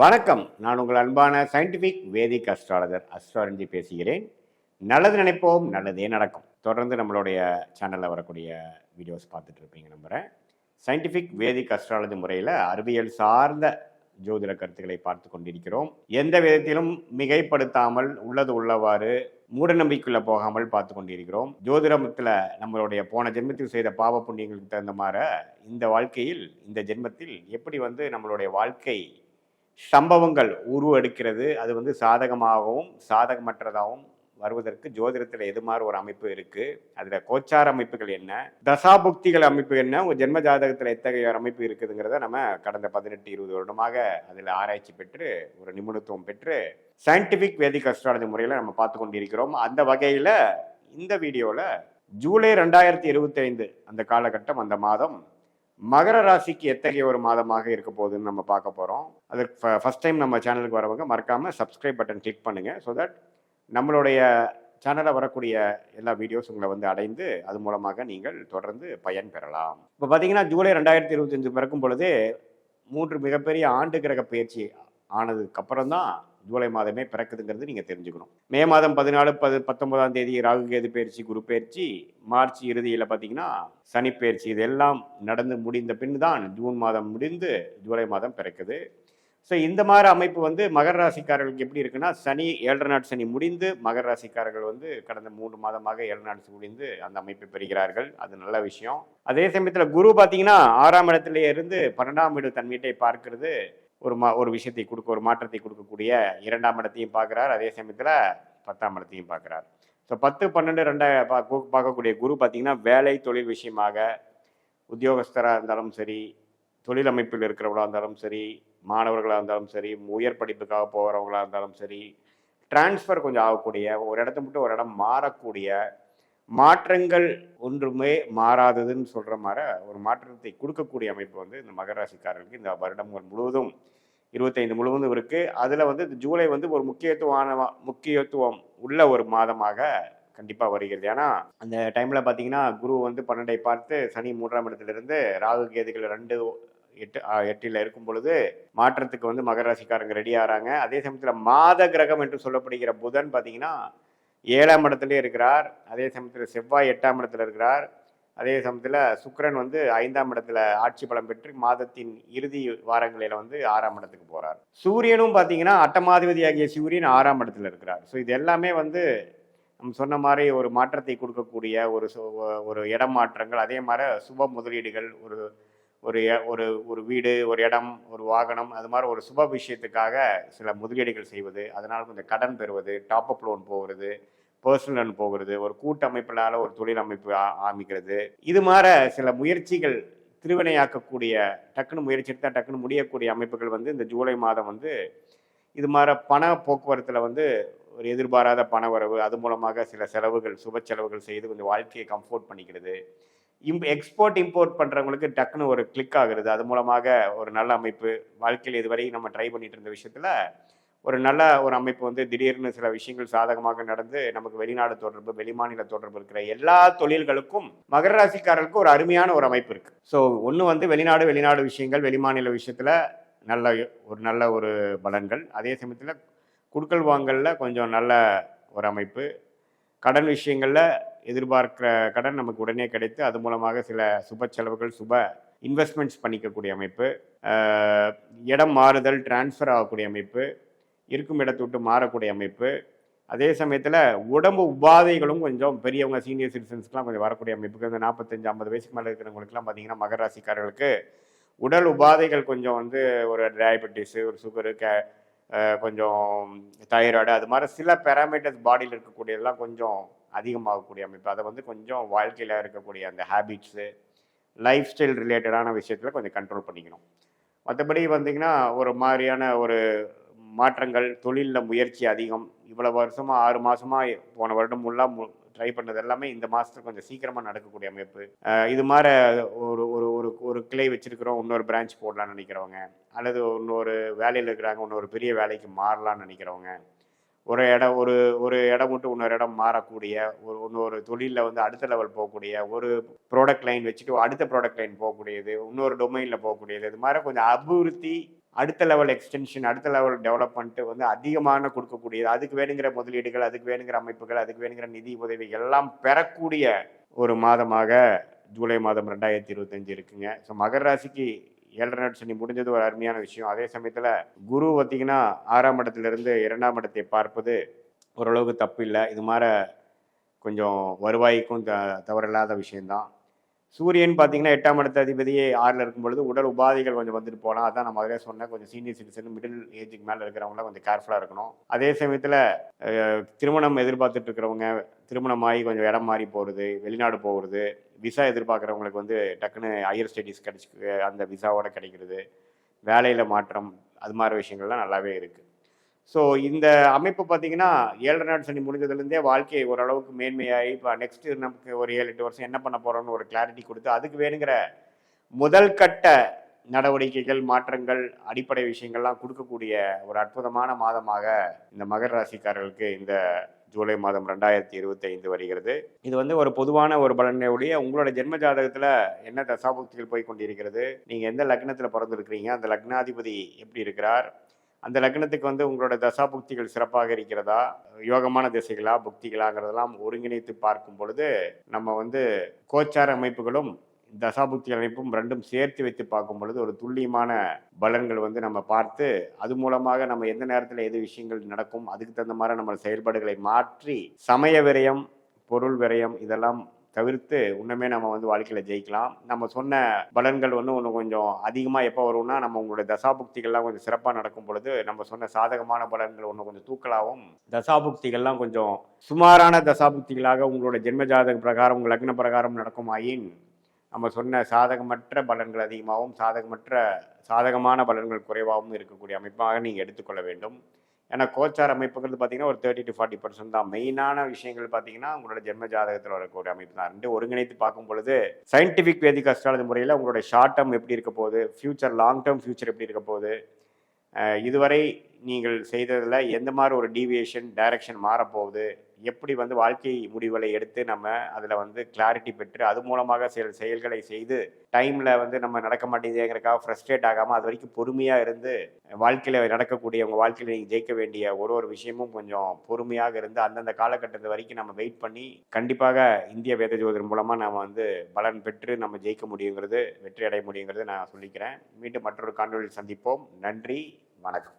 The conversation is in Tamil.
வணக்கம். நான் உங்கள் அன்பான சயின்டிஃபிக் வேதிக் அஸ்ட்ராலஜர் அஸ்ட்ராலஜி பேசுகிறேன். நல்லது நினைப்போம் நல்லதே நடக்கும். தொடர்ந்து நம்மளுடைய சேனலில் வரக்கூடிய வீடியோஸ் பார்த்துட்டு இருப்பீங்க நம்புகிறேன் சயின்டிஃபிக் வேதிக் அஸ்ட்ராலஜி முறையில் அறிவியல் சார்ந்த ஜோதிட கருத்துக்களை பார்த்து கொண்டிருக்கிறோம். எந்த விதத்திலும் மிகைப்படுத்தாமல் உள்ளது உள்ளவாறு மூடநம்பிக்கைக்குள்ள போகாமல் பார்த்து கொண்டிருக்கிறோம். ஜோதிடத்தில் நம்மளுடைய போன ஜென்மத்தில் செய்த பாவ புண்ணியங்களுக்கு தகுந்த மாதிரி இந்த வாழ்க்கையில் இந்த ஜென்மத்தில் எப்படி வந்து நம்மளுடைய வாழ்க்கை சம்பவங்கள் உருவெடுக்கிறது. அது வந்து சாதகமாகவும் சாதகமற்றதாகவும் வருவதற்கு ஜோதிடத்தில் எது மாதிரி ஒரு அமைப்பு இருக்குது அதில் கோச்சார அமைப்புகள் என்ன? தசாபுக்திகள் அமைப்பு என்ன? ஒரு ஜென்ம ஜாதகத்தில் எத்தகைய ஒரு அமைப்பு இருக்குதுங்கிறத நம்ம கடந்த பதினெட்டு இருபது வருடமாக அதில் ஆராய்ச்சி பெற்று ஒரு நிபுணத்துவம் பெற்று சயின்டிஃபிக் வேதிக் அஸ்ட்ராலஜி முறையில் நம்ம பார்த்து கொண்டிருக்கிறோம். அந்த வகையில் இந்த வீடியோவில் ஜூலை ரெண்டாயிரத்தி இருபத்தைந்து அந்த காலகட்டம் அந்த மாதம் மகர ராசிக்கு எத்தகைய ஒரு மாதமாக இருக்க போகுதுன்னு நம்ம பார்க்க போகிறோம் அதுக்கு ஃபஸ்ட் டைம் நம்ம சேனலுக்கு வரவங்க மறக்காமல் சப்ஸ்கிரைப் பட்டன் கிளிக் பண்ணுங்கள் ஸோ தட் நம்மளுடைய சேனலில் வரக்கூடிய எல்லா வீடியோஸ் உங்களை வந்து அடைந்து அது மூலமாக நீங்கள் தொடர்ந்து பயன் பெறலாம். இப்போ பார்த்தீங்கன்னா ஜூலை ரெண்டாயிரத்தி இருபத்தஞ்சு பிறக்கும் பொழுது மூன்று மிகப்பெரிய ஆண்டு கிரக பயிற்சி ஆனதுக்கப்புறம் தான் ஜூலை மாதமே பிறக்குதுங்கிறது நீங்கள் தெரிஞ்சுக்கணும். மே மாதம் பதினாலு பது பத்தொன்பதாம் தேதி ராகு கேது பயிற்சி குரு பயிற்சி மார்ச் இறுதியில் பார்த்தீங்கன்னா சனி பயிற்சி இதெல்லாம் நடந்து முடிந்த பின் தான் ஜூன் மாதம் முடிந்து ஜூலை மாதம் பிறக்குது. ஸோ இந்த மாதிரி அமைப்பு வந்து மகர ராசிக்காரர்களுக்கு எப்படி இருக்குன்னா சனி ஏழரை நாட் சனி முடிந்து மகர ராசிக்காரர்கள் வந்து கடந்த மூன்று மாதமாக ஏழு நாட்ஸ் முடிந்து அந்த அமைப்பை பெறுகிறார்கள். அது நல்ல விஷயம். அதே சமயத்தில் குரு பார்த்தீங்கன்னா ஆறாம் இடத்துல இருந்து பன்னெண்டாம் வீடு தன் வீட்டை பார்க்கிறது. ஒரு மா ஒரு விஷயத்தை கொடுக்க ஒரு மாற்றத்தை கொடுக்கக்கூடிய இரண்டாம் இடத்தையும் பார்க்குறார். அதே சமயத்தில் பத்தாம் இடத்தையும் பார்க்குறார். ஸோ பத்து பன்னெண்டு ரெண்டை பா பார்க்கக்கூடிய குரு பார்த்திங்கன்னா வேலை தொழில் விஷயமாக உத்தியோகஸ்தராக இருந்தாலும் சரி தொழில் அமைப்பில் இருக்கிறவங்களா இருந்தாலும் சரி மாணவர்களாக இருந்தாலும் சரி உயர் படிப்புக்காக போகிறவங்களா இருந்தாலும் சரி டிரான்ஸ்ஃபர் கொஞ்சம் ஆகக்கூடிய ஒரு இடத்த மட்டும் ஒரு இடம் மாறக்கூடிய மாற்றங்கள் ஒன்றுமே மாறாததுன்னு சொல்கிற மாதிரி ஒரு மாற்றத்தை கொடுக்கக்கூடிய அமைப்பு வந்து இந்த மகராசிக்காரர்களுக்கு இந்த வருடம் முழுவதும் இருபத்தைந்து முழுவதும் இருக்குது அதில் வந்து இந்த ஜூலை வந்து ஒரு முக்கியத்துவமான முக்கியத்துவம் உள்ள ஒரு மாதமாக கண்டிப்பாக வருகிறது. ஏன்னா அந்த டைமில் பார்த்தீங்கன்னா குரு வந்து பன்னெண்டை பார்த்து சனி மூன்றாம் இடத்துலேருந்து ராகு கேதுகள் ரெண்டு எட்டு எட்டில் இருக்கும் பொழுது மாற்றத்துக்கு வந்து மகராசிக்காரங்க ரெடி ஆகிறாங்க. அதே சமயத்தில் மாத கிரகம் என்று சொல்லப்படுகிற புதன் பார்த்தீங்கன்னா ஏழாம் இடத்துலேயே இருக்கிறார் அதே சமயத்தில் செவ்வாய் எட்டாம் இடத்துல இருக்கிறார் அதே சமயத்தில் சுக்கரன் வந்து ஐந்தாம் இடத்துல ஆட்சி பலம் பெற்று மாதத்தின் இறுதி வாரங்களில் வந்து ஆறாம் இடத்துக்கு போகிறார் சூரியனும் பார்த்தீங்கன்னா அட்டமாதிபதி ஆகிய சூரியன் ஆறாம் இடத்துல இருக்கிறார். ஸோ இது எல்லாமே வந்து நம்ம சொன்ன மாதிரி ஒரு மாற்றத்தை கொடுக்கக்கூடிய ஒரு சு- ஒரு இடம் மாற்றங்கள் அதே மாதிரி சுப முதலீடுகள் ஒரு ஒரு ஒரு ஒரு வீடு ஒரு இடம் ஒரு வாகனம் அது மாதிரி ஒரு சுப விஷயத்துக்காக சில முதலீடுகள் செய்வது அதனால் கொஞ்சம் கடன் பெறுவது டாப் அப் லோன் போகிறது பர்சனல் லோன் போகிறது ஒரு கூட்டமைப்பினால ஒரு தொழில் அமைப்பு ஆமிக்கிறது இது மாதிரி சில முயற்சிகள் திருவினையாக்கக்கூடிய டக்குன்னு முயற்சி எடுத்தால் டக்குன்னு முடியக்கூடிய அமைப்புகள் வந்து இந்த ஜூலை மாதம் வந்து இது மாதிரி பண போக்குவரத்தில் வந்து ஒரு எதிர்பாராத பண வரவு அது மூலமாக சில செலவுகள் சுப செலவுகள் செய்து கொஞ்சம் வாழ்க்கையை கம்ஃபோர்ட் பண்ணிக்கிறது. இம் எக்ஸ்போர்ட் இம்போர்ட் பண்ணுறவங்களுக்கு டக்குன்னு ஒரு கிளிக் ஆகுறது. அது மூலமாக ஒரு நல்ல அமைப்பு. வாழ்க்கையில் இதுவரை நம்ம ட்ரை பண்ணிட்டு இருந்த விஷயத்தில் ஒரு நல்ல ஒரு அமைப்பு வந்து திடீர்னு சில விஷயங்கள் சாதகமாக நடந்து நமக்கு வெளிநாடு தொடர்பு வெளிமாநில தொடர்பு இருக்கிற எல்லா தொழில்களுக்கும் மகர ராசிக்காரர்களுக்கு ஒரு அருமையான ஒரு அமைப்பு இருக்கு. ஸோ ஒன்று வந்து வெளிநாடு வெளிநாடு விஷயங்கள் வெளிமாநில விஷயத்தில் நல்ல ஒரு நல்ல ஒரு பலன்கள். அதே சமயத்தில் குடுக்கல் வாங்கல்ல கொஞ்சம் நல்ல ஒரு அமைப்பு. கடன் விஷயங்களில் எதிர்பார்க்கிற கடன் நமக்கு உடனே கிடைத்து அது மூலமாக சில சுப செலவுகள் சுப இன்வெஸ்ட்மெண்ட்ஸ் பண்ணிக்கக்கூடிய அமைப்பு. இடம் மாறுதல் டிரான்ஸ்ஃபர் ஆகக்கூடிய அமைப்பு. இருக்கும் இடத்தை விட்டு மாறக்கூடிய அமைப்பு. அதே சமயத்தில் உடம்பு உபாதைகளும் கொஞ்சம் பெரியவங்க சீனியர் சிட்டிசன்ஸ்க்குலாம் கொஞ்சம் வரக்கூடிய அமைப்புக்கு இந்த நாற்பத்தஞ்சு ஐம்பது வயசுக்கு மேலே இருக்கிறவங்களுக்குலாம் பார்த்தீங்கன்னா மகர ராசிக்காரர்களுக்கு உடல் உபாதைகள் கொஞ்சம் வந்து ஒரு டயபெட்டிஸு ஒரு சுகரு கே கொஞ்சம் தைராய்டு அது மாதிரி சில பேராமீட்டர்ஸ் பாடியில் இருக்கக்கூடியதெல்லாம் கொஞ்சம் அதிகமாகக்கூடிய அமைப்பு. அதை வந்து கொஞ்சம் வாழ்க்கையில் இருக்கக்கூடிய அந்த ஹேபிட்ஸு லைஃப் ஸ்டைல் ரிலேட்டடான விஷயத்தில் கொஞ்சம் கண்ட்ரோல் பண்ணிக்கணும். மற்றபடி வந்தீங்கன்னா ஒரு மாதிரியான ஒரு மாற்றங்கள் தொழிலில் முயற்சி அதிகம். இவ்வளோ வருஷமாக ஆறு மாதமாக போன வருடம் ஃபுல்லாக ட்ரை பண்ணது எல்லாமே இந்த மாதத்துக்கு கொஞ்சம் சீக்கிரமாக நடக்கக்கூடிய அமைப்பு. இது மாதிரி ஒரு ஒரு ஒரு ஒரு கிளை வச்சுருக்கிறோம். இன்னொரு பிரான்ச் போடலாம்னு நினைக்கிறவங்க. அல்லது இன்னொரு வேலையில் இருக்கிறாங்க. இன்னொரு பெரிய வேலைக்கு மாறலாம்னு நினைக்கிறவங்க. ஒரு இடம் ஒரு ஒரு இடம் விட்டு இன்னொரு இடம் மாறக்கூடிய ஒரு இன்னொரு தொழிலில் வந்து அடுத்த லெவல் போகக்கூடிய ஒரு ப்ராடக்ட் லைன் வச்சுட்டு அடுத்த ப்ராடக்ட் லைன் போகக்கூடியது இன்னொரு டொமைனில் போகக்கூடியது. இது மாதிரி கொஞ்சம் அபிவிருத்தி அடுத்த லெவல் எக்ஸ்டென்ஷன் அடுத்த லெவல் டெவலப்மெண்ட் வந்து அதிகமான கொடுக்கக்கூடியது. அதுக்கு வேணுங்கிற முதலீடுகள் அதுக்கு வேணுங்கிற அமைப்புகள் அதுக்கு வேணுங்கிற நிதி உதவி எல்லாம் பெறக்கூடிய ஒரு மாதமாக ஜூலை மாதம் ரெண்டாயிரத்தி இருபத்தஞ்சு இருக்குங்க. ஸோ மகர ராசிக்கு ஏழரை நாட்டு சனி முடிஞ்சது ஒரு அருமையான விஷயம். அதே சமயத்தில் குரு பார்த்தீங்கன்னா ஆறாம் இடத்துலேருந்து இரண்டாம் இடத்தை பார்ப்பது ஓரளவுக்கு தப்பு இல்லை. இது மாதிரி கொஞ்சம் வருவாய்க்கும் த தவறில்லாத விஷயந்தான் சூரியன் பார்த்தீங்கன்னா எட்டாம் இடத்த அதிபதியே ஆறில் இருக்கும் பொழுது உடல் உபாதைகள் கொஞ்சம் வந்துட்டு போகலாம் அதான் நான் முதலே சொன்னேன். கொஞ்சம் சீனியர் சிட்டிசன் மிடில் ஏஜுக்கு மேலே இருக்கிறவங்களாம் கொஞ்சம் கேர்ஃபுல்லாக இருக்கணும். அதே சமயத்தில் திருமணம் எதிர்பார்த்துட்டு இருக்கிறவங்க திருமணமாகி கொஞ்சம் இடம் மாறி போகிறது வெளிநாடு போகிறது விசா எதிர்பார்க்குறவங்களுக்கு வந்து டக்குன்னு ஹையர் ஸ்டடீஸ் கிடச்சி அந்த விசாவோட கிடைக்கிறது வேலையில் மாற்றம் அது மாதிரி விஷயங்கள்லாம் நல்லாவே இருக்குது ஸோ இந்த அமைப்பு பார்த்தீங்கன்னா ஏழரை நாடு சனி முடிஞ்சதுலேருந்தே வாழ்க்கை ஓரளவுக்கு மேன்மையாகி இப்போ நெக்ஸ்ட் நமக்கு ஒரு ஏழு எட்டு வருஷம் என்ன பண்ண போகிறோம்னு ஒரு கிளாரிட்டி கொடுத்து அதுக்கு வேணுங்கிற முதல் கட்ட நடவடிக்கைகள் மாற்றங்கள் அடிப்படை விஷயங்கள்லாம் கொடுக்கக்கூடிய ஒரு அற்புதமான மாதமாக இந்த மகர ராசிக்காரர்களுக்கு இந்த ஜூலை மாதம் ரெண்டாயிரத்தி இருபத்தி ஐந்து வருகிறது. இது வந்து ஒரு பொதுவான ஒரு பலனுடைய உங்களோட ஜென்ம ஜாதகத்தில் என்ன தசாபுக்திகள் போய் கொண்டிருக்கிறது? நீங்கள் எந்த லக்னத்தில் பிறந்திருக்கிறீங்க? அந்த லக்னாதிபதி எப்படி இருக்கிறார்? அந்த லக்னத்துக்கு வந்து உங்களோட தசாபுக்திகள் சிறப்பாக இருக்கிறதா? யோகமான திசைகளா புக்திகளாங்கிறதெல்லாம் ஒருங்கிணைத்து பார்க்கும் பொழுது நம்ம வந்து கோச்சார அமைப்புகளும் தசாபுக்தி அமைப்பும் ரெண்டும் சேர்த்து வைத்து பார்க்கும் பொழுது ஒரு துல்லியமான பலன்கள் வந்து நம்ம பார்த்து அது மூலமாக நம்ம எந்த நேரத்தில் எது விஷயங்கள் நடக்கும் அதுக்கு தகுந்த மாதிரி நம்ம செயல்பாடுகளை மாற்றி சமய விரயம் பொருள் விரயம் இதெல்லாம் தவிர்த்து இன்னுமே நம்ம வந்து வாழ்க்கையில் ஜெயிக்கலாம். நம்ம சொன்ன பலன்கள் வந்து ஒன்று கொஞ்சம் அதிகமாக எப்போ வரும்னா நம்ம உங்களுடைய தசாபுக்திகள்லாம் கொஞ்சம் சிறப்பாக நடக்கும் பொழுது நம்ம சொன்ன சாதகமான பலன்கள் ஒன்று கொஞ்சம் தூக்கலாகவும் தசாபுக்திகள்லாம் கொஞ்சம் சுமாரான தசாபுக்திகளாக உங்களோட ஜென்ம ஜாதக பிரகாரம் உங்கள் லக்ன பிரகாரம் நடக்குமாயின் நம்ம சொன்ன சாதகமற்ற பலன்கள் அதிகமாகவும் சாதகமற்ற சாதகமான பலன்கள் குறைவாகவும் இருக்கக்கூடிய அமைப்பாக நீங்கள் எடுத்துக்கொள்ள வேண்டும். ஏன்னா கோச்சார் அமைப்புகள் பார்த்தீங்கன்னா ஒரு தேர்ட்டி டு ஃபார்ட்டி பர்சன்ட் தான். மெயினான விஷயங்கள் பார்த்தீங்கன்னா உங்களோட ஜென்ம ஜாதகத்தில் வரக்கூடிய அமைப்பு தான். ரெண்டு ஒருங்கிணைத்து பார்க்கும் பொழுது சயின்டிஃபிக் வேதிக் அஸ்ட்ராலஜி முறையில் உங்களோட ஷார்ட் டேர்ம் எப்படி இருக்க போகுது? ஃபியூச்சர் லாங் டேர்ம் ஃபியூச்சர் எப்படி இருக்க போகுது? இதுவரை நீங்கள் செய்ததில் எந்த மாதிரி ஒரு டீவியேஷன் டைரக்ஷன் மாறப்போகுது? எப்படி வந்து வாழ்க்கை முடிவுகளை எடுத்து நம்ம அதில் வந்து கிளாரிட்டி பெற்று அது மூலமாக செயல் செயல்களை செய்து டைமில் வந்து நம்ம நடக்க மாட்டேங்குதுங்கிறக்காக ஃப்ரஸ்ட்ரேட் ஆகாமல் அது வரைக்கும் பொறுமையாக இருந்து வாழ்க்கையில் நடக்கக்கூடிய உங்கள் வாழ்க்கையில் நீங்கள் ஜெயிக்க வேண்டிய ஒரு ஒரு விஷயமும் கொஞ்சம் பொறுமையாக இருந்து அந்தந்த காலகட்டத்து வரைக்கும் நம்ம வெயிட் பண்ணி கண்டிப்பாக இந்திய வேத ஜோதிடர் மூலமாக நம்ம வந்து பலன் பெற்று நம்ம ஜெயிக்க முடியுங்கிறது வெற்றி அடைய முடியுங்கிறது நான் சொல்லிக்கிறேன். மீண்டும் மற்றொரு காணொலியில் சந்திப்போம். நன்றி வணக்கம்.